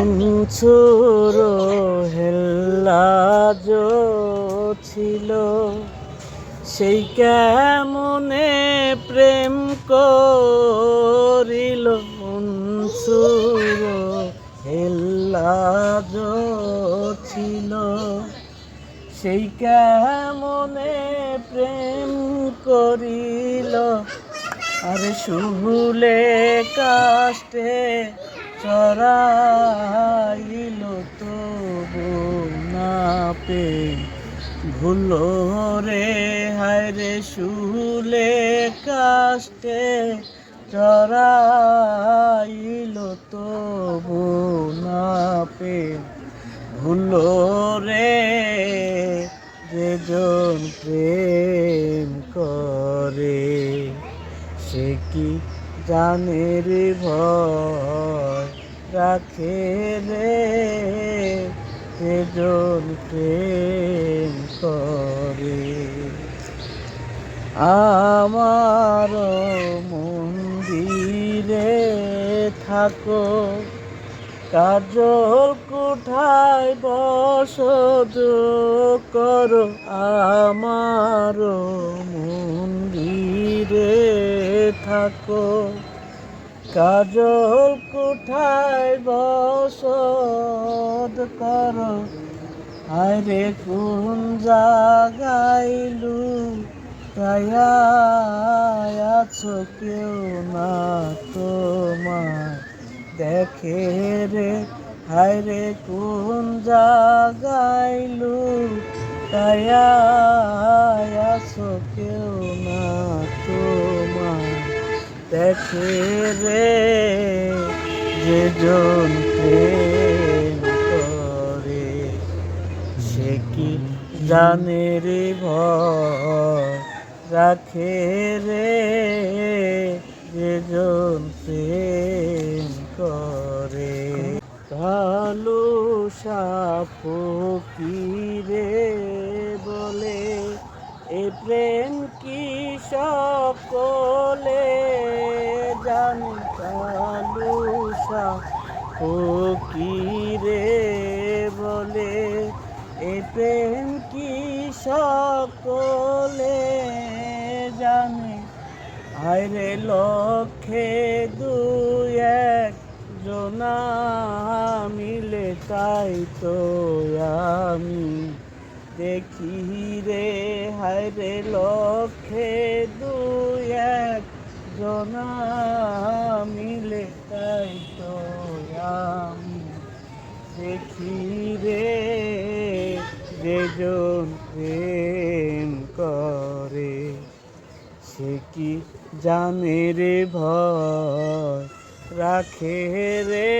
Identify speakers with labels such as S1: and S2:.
S1: উঞ্চুর হেল্লাজ ছিল। সেই কেমনে প্রেম করিল? উঞ্চুর হেল্লাজ ছিল। সেই কেমনে প্রেম করিল? আরে শুলে কাষ্টে চড়াইল তবু না পে ভুলো রে, হায় রে, শুলে কাষ্টে চড়াইল তবু না পে ভুলো রে যেজন প্রেম করে, সে কি জানে রে ভয় রাখে রে যেজন প্রেম করে। আমার মন্দিরে থাকো কাজল কোঠায় বসত করো আমার মন্দিরে থাকো। কাজল কোঠায় বসত করো। আরে কোন জাগাইলু তাই আছো কেউ না তোমার দেখে রে, হায় রে, কোন জাগাইলু তাই আছো কেউ না তোমার দেখে রে, যেজন প্রেম করে, সে কি জানে রে ভয়? রাখে রে যেজন প্রেম করে। কালু সাফকিরে বলে? এ প্রেম কি সকলে জানি? কালু ফকিরে বলে? এ প্রেম কি সকলে আরে লক্ষে দুই এক জোনা মিলে, তাই তো আমি দেখি রে হায় রে লক্ষে দুই এক জনা মিলে, তাই তো আমি দেখি রে যেজন প্রেম করে সে কি জানে রে ভয়? রাখে রে